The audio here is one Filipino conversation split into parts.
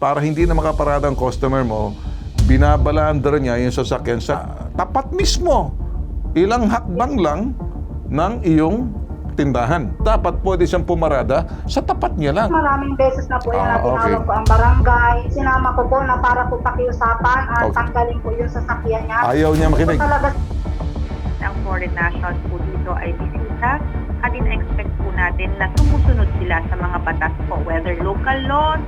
para hindi na makaparada ang customer mo, binabalaandar niya yung sasakyan sa tapat mismo. Ilang hakbang lang ng iyong tindahan. Dapat pwede siyang pumarada sa tapat niya lang. Maraming beses na po yan Ah, na tinawag okay. ko ang barangay. Sinama ko po na para po pakiusapan at Okay. tanggalin po yung sasakyan niya. Ayaw niya makinig. Ito talaga ang foreign nationals po dito ay bisita at in-expect po natin na sumusunod sila sa mga batas po, whether local laws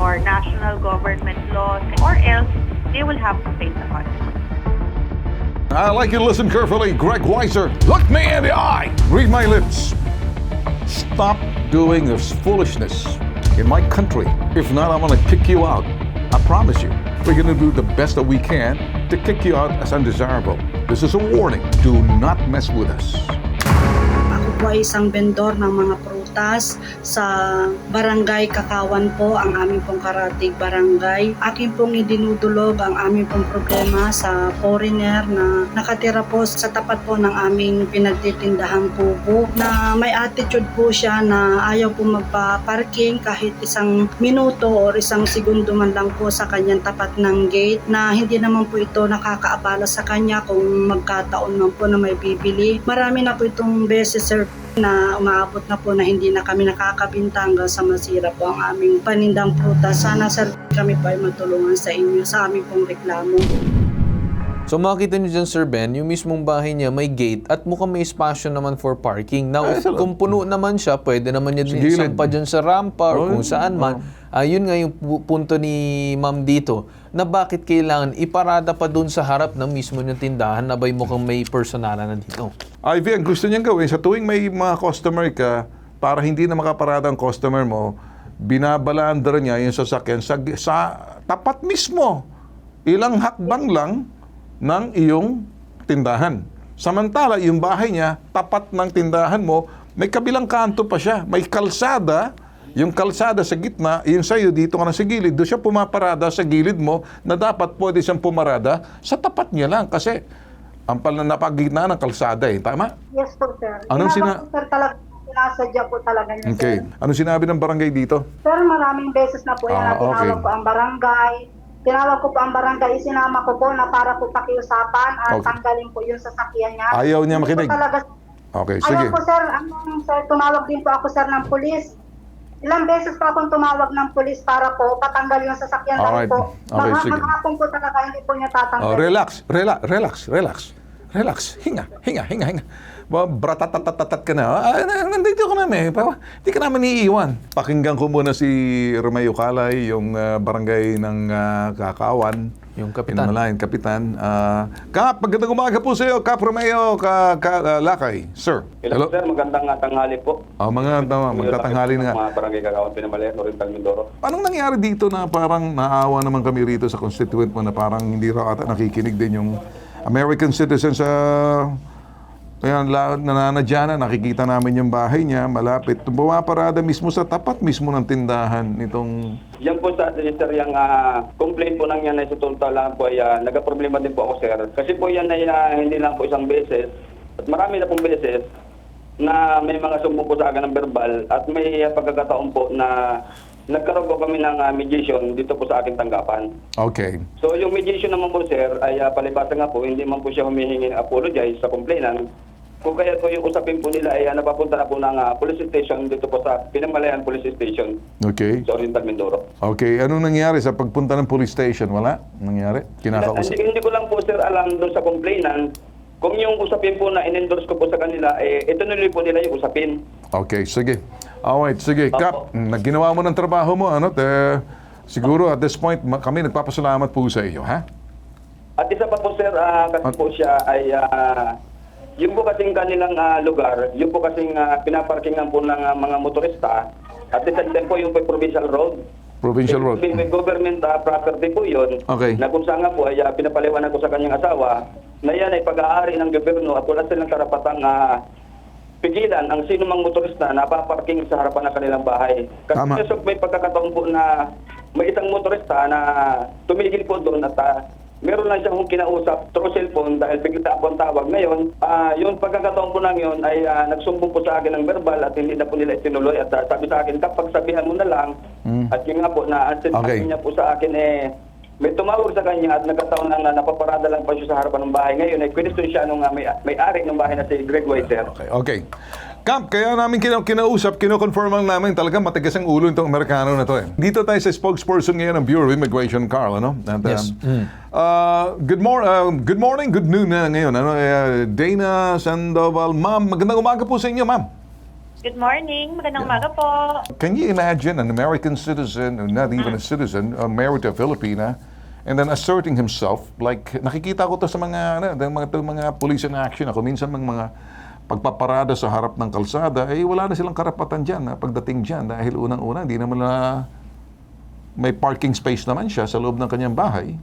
or national government laws, or else they will have to face the consequences. I like you to listen carefully, Greg Weiser. Look me in the eye. Read my lips. Stop doing this foolishness in my country. If not, I'm going to kick you out. I promise you. We're going to do the best that we can to kick you out as undesirable. This is a warning. Do not mess with us. Po ay isang vendor ng mga prutas sa Barangay Kakawan po, ang aming pong karatig barangay. Akin pong idinudulog ang aming pong problema sa foreigner na nakatira po sa tapat po ng aming pinagtitindahang kubo na may attitude po siya na ayaw po magpa-parking kahit isang minuto or isang segundo man lang po sa kanyang tapat ng gate na hindi naman po ito nakakaabala sa kanya kung magkataon man po na may bibili. Marami na po itong beses sir na umaabot na po na hindi na kami nakakabinta sa masira po ang aming panindang prutas. Sana sir kami po ay matulungan sa inyo sa aming pong reklamo. So makita niyo dyan, Sir Ben, yung mismong bahay niya may gate at mukhang may espasyo naman for parking. Now, Ay, salamat. kung puno naman siya, pwede naman niya din isang pa dyan sa rampa or kung saan man. Ayun nga yung pu- punto ni Ma'am dito na bakit kailangan iparada pa doon sa harap ng mismo ng tindahan na ba'y mukhang may personalan na dito. Ivy, ang gusto niyang gawin, sa tuwing may mga customer ka, para hindi na makaparada ang customer mo, binabalaandar niya yung sasakyan sa, sa tapat mismo. Ilang hakbang lang ng iyong tindahan. Samantala, yung bahay niya, tapat ng tindahan mo, may kabilang kanto pa siya. May kalsada, yung kalsada sa gitna, yung sa'yo dito ka na sa gilid, doon siya pumaparada sa gilid mo na dapat pwede siyang pumarada sa tapat niya lang kasi ang pala napagitna ng kalsada eh. Tama? Yes po, sir. Anong sina- sir, talaga, sinasadya po talaga niya, Okay. sir. Ano sinabi ng barangay dito? Sir, maraming beses na po yan Ah, na tinawag okay. ko ang barangay. Tinawag ko po ang barangay, isinama ko po na para po pakiusapan at Okay. tanggalin po yung sasakyan niya. Ayaw niya Hindi po makinig. talaga, Okay, Ayaw sige. po, sir. Ano, sir, tumawag din po ako, sir, ng pulis. Ilang beses po akong tumawag ng pulis para po patanggal yung sasakyan Alright. dahil po. Okay, sige. maghapon po talaga hindi po niya tatanggal. Oh, relax, relax, relax, relax. Relax. Hinga, hinga, hinga, hinga. Ba, bratatatatat ka na. Ah, na- nandito ka namin. Hindi ka namin iiwan. Pakinggan ko muna si Romeo Calay, yung ah, barangay ng ah, Kakawan. Yung kapitan. Pinamalayan, kapitan. Ah, Kap, magandang umaga po sa iyo, Kap Romeo ka, ka, ah, Lakay. Sir. Hello, sir, magandang uh, tanghali po. Oh, mga tama, magtatanghali na nga. Mga barangay Kakawan, Pinamalayan, Oriental Mindoro. Anong nangyari dito na parang naawa naman kami rito sa constituent mo na parang hindi raw ata nakikinig din yung American citizen sa Ayan, la- nananadya na, nakikita namin yung bahay niya, malapit. Bumaparada mismo sa tapat mismo ng tindahan nitong... Yan po sa sir, yung ah, complaint po nang yan ay sa total lang po ay uh, nagka-problema din po ako, sir. Kasi po yan ay ah, hindi lang po isang beses, at marami na pong beses na may mga sumbong po sa akin ng verbal at may ah, pagkakataon po na nagkaroon po kami ng ah, mediation dito po sa aking tanggapan. Okay. So yung mediation naman po sir ay uh, palibasa nga po hindi man po siya humihingi ng apologize sa complainant. Kung kaya po yung usapin po nila ay uh, napapunta na po ng ah, police station dito po sa Pinamalayan Police Station Okay. sa Oriental Mindoro. Okay. Anong nangyari sa pagpunta ng police station? Wala? Nangyari? Kinakausap? Hindi, hindi ko lang po sir alam doon sa complainant kung yung usapin po na in-endorse ko po sa kanila, eh, ito nuloy po nila yung usapin. Okay, sige. Alright, sige. Kap, mm, nagginawa mo ng trabaho mo, ano? Te, siguro at this point, ma- kami nagpapasalamat po sa iyo, ha? At isa pa po sir, ah, kasi po siya ay ah, yung po kasing kanilang ah, lugar, yung po kasing uh, pinaparkingan po ng ah, mga motorista, at same time po yung po provincial road. Provincial road. May, may government ah, property po yun. Okay. Na kung saan nga po ay ah, pinapaliwanag ko sa kanyang asawa na yan ay pag-aari ng gobyerno at wala silang karapatang ah, pigilan ang sino mang motorista na paparking sa harapan ng kanilang bahay. Kasi Tama. may pagkakataon po na may isang motorista na tumigil po doon at ah, meron lang siyang kinausap through cellphone dahil bigla ako ang tawag. Ngayon, ah yung pagkakataon po lang yun ay ah, nagsumbong po sa akin ng verbal at hindi na po nila itinuloy. At ah, sabi sa akin, kapag sabihan mo na lang, at yun nga po, na Okay. okay. niya po sa akin eh, may tumawag sa kanya at nagkataon na, na napaparada lang pa siya sa harapan ng bahay. Ngayon, ay question siya nung ah, may, may-ari ng bahay na si Greg Whiter. Okay, okay. Camp, kaya namin kina kinausap, kinoconfirm lang namin talagang matigas ang ulo itong Amerikano na to eh. Dito tayo sa spokesperson ngayon ng Bureau of Immigration, Carl, ano? At, um, Yes. uh, good, mor- uh, good morning, good noon na ngayon. Ano? Uh, Dana Sandoval, ma'am, magandang umaga po sa inyo, ma'am. Good morning. Magandang umaga po. Can you imagine an American citizen, or not even a citizen, uh, married to a Filipina, and then asserting himself, like, nakikita ko to sa mga, ano, ng mga, to mga police in action. Ako minsan mga, mga pagpaparada sa harap ng kalsada, eh wala na silang karapatan dyan, na pagdating dyan. Dahil unang-una, hindi naman na may parking space naman siya sa loob ng kanyang bahay.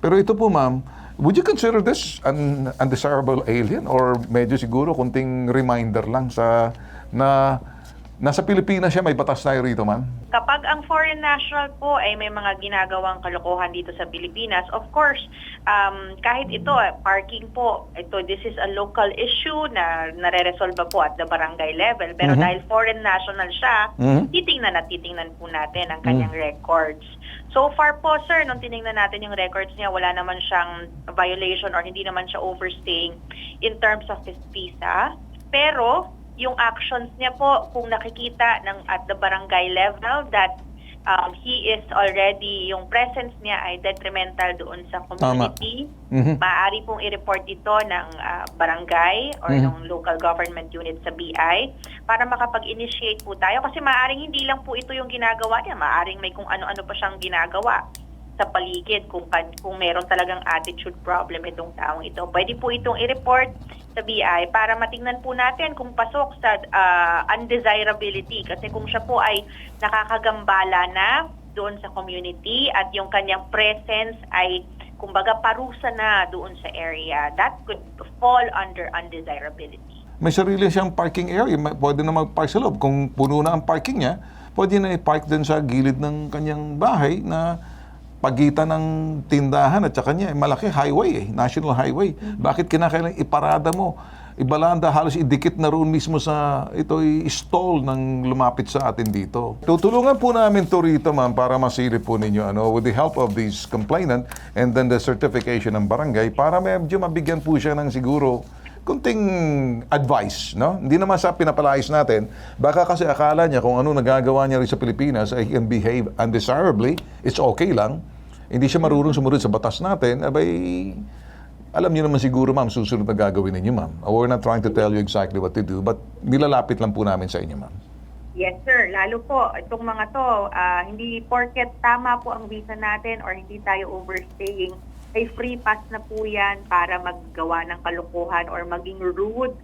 Pero ito po, ma'am, would you consider this an undesirable alien or medyo siguro kunting reminder lang sa na nasa Pilipinas siya, may batas tayo rito, ma'am? Kapag ang foreign national po ay may mga ginagawang kalokohan dito sa Pilipinas, of course, um, kahit ito, eh, parking po, ito, this is a local issue na nare-resolve po at the barangay level. Pero Mhm. dahil foreign national siya, Mhm. titingnan at titingnan po natin ang kanyang records. So far po, sir, nung tiningnan natin yung records niya, wala naman siyang violation or hindi naman siya overstaying in terms of his visa. Pero, yung actions niya po, kung nakikita ng at the barangay level that um, he is already, yung presence niya ay detrimental doon sa community, Mhm. maaari pong i-report ito ng ah, barangay or Mhm. ng local government unit sa BI para makapag-initiate po tayo kasi maaaring hindi lang po ito yung ginagawa niya, maaaring may kung ano-ano pa siyang ginagawa sa paligid kung kung meron talagang attitude problem itong taong ito. Pwede po itong i-report sa BI para matingnan po natin kung pasok sa ah, undesirability kasi kung siya po ay nakakagambala na doon sa community at yung kanyang presence ay kumbaga parusa na doon sa area, that could fall under undesirability. May sarili siyang parking area. Pwede na mag-park sa loob. Kung puno na ang parking niya, pwede na i-park din sa gilid ng kanyang bahay na pagitan ng tindahan at saka niya, eh, malaki highway eh, national highway. Bakit kinakailangan iparada mo? Ibalanda, halos idikit na roon mismo sa ito'y stall ng lumapit sa atin dito. Tutulungan po namin to rito, ma'am, para masilip po ninyo, ano, with the help of this complainant and then the certification ng barangay para medyo mabigyan po siya ng siguro kunting advice, no? Hindi naman sa pinapalayas natin. Baka kasi akala niya kung ano nagagawa niya rin sa Pilipinas ay he can behave undesirably, it's okay lang. Hindi siya marunong sumunod sa batas natin, abay, alam niyo naman siguro, ma'am, susunod na gagawin ninyo, ma'am. We're not trying to tell you exactly what to do, but nilalapit lang po namin sa inyo, ma'am. Yes, sir. Lalo po, itong mga to, ah, hindi porket tama po ang visa natin or hindi tayo overstaying, ay free pass na po yan para maggawa ng kalukuhan or maging rude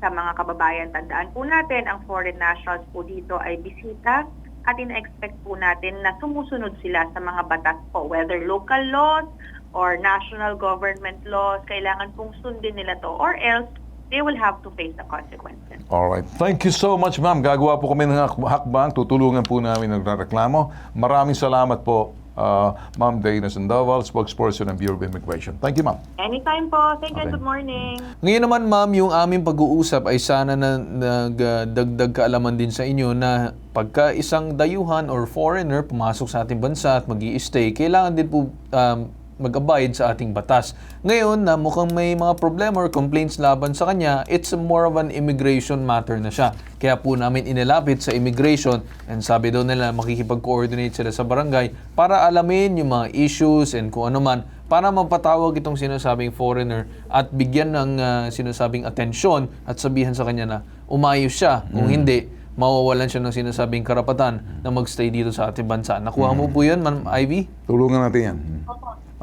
sa mga kababayan. Tandaan po natin, ang foreign nationals po dito ay bisita at ina-expect po natin na sumusunod sila sa mga batas po, whether local laws or national government laws, kailangan pong sundin nila to or else they will have to face the consequences. All right. Thank you so much, ma'am. Gagawa po kami ng hak- hakbang. Tutulungan po namin nagreklamo. Maraming salamat po, uh, Ma'am Dana Sandoval, spokesperson ng Bureau of Immigration. Thank you, ma'am. Anytime po. Thank you. Okay. Good morning. Ngayon naman ma'am, yung aming pag-uusap ay sana na nagdagdag kaalaman din sa inyo na pagka isang dayuhan or foreigner pumasok sa ating bansa at mag stay kailangan din po um, mag-abide sa ating batas. Ngayon na mukhang may mga problema or complaints laban sa kanya, it's more of an immigration matter na siya. Kaya po namin inilapit sa immigration and sabi daw nila makikipag-coordinate sila sa barangay para alamin yung mga issues and kung ano man para mapatawag itong sinasabing foreigner at bigyan ng ah, sinasabing atensyon at sabihan sa kanya na umayos siya. Kung hindi, mawawalan siya ng sinasabing karapatan na magstay dito sa ating bansa. Nakuha mo po yun, Ma'am Ivy? Tulungan natin yan.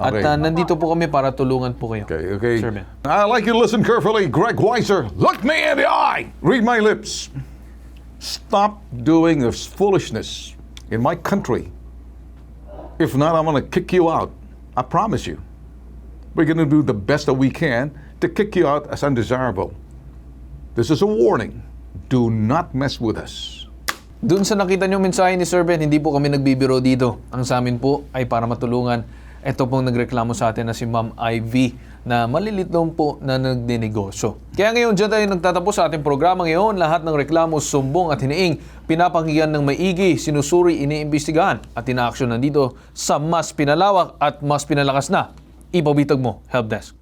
At ah, nandito po kami para tulungan po kayo. Okay, okay. Sir Ben. I like you to listen carefully. Greg Weiser, look me in the eye. Read my lips. Stop doing this foolishness in my country. If not, I'm going to kick you out. I promise you. We're going to do the best that we can to kick you out as undesirable. This is a warning. Do not mess with us. Doon sa nakita niyo mensahe ni Sir Ben, hindi po kami nagbibiro dito. Ang sa amin po ay para matulungan Ito pong nagreklamo sa atin na si Ma'am Ivy na malilit daw po na nagdinegosyo. Kaya ngayon dyan tayo nagtatapos sa ating programa ngayon. Lahat ng reklamo, sumbong at hiniing pinapakinggan ng maigi, sinusuri, iniimbestigahan at inaaksyon nandito sa mas pinalawak at mas pinalakas na. Ipabitag mo, Helpdesk.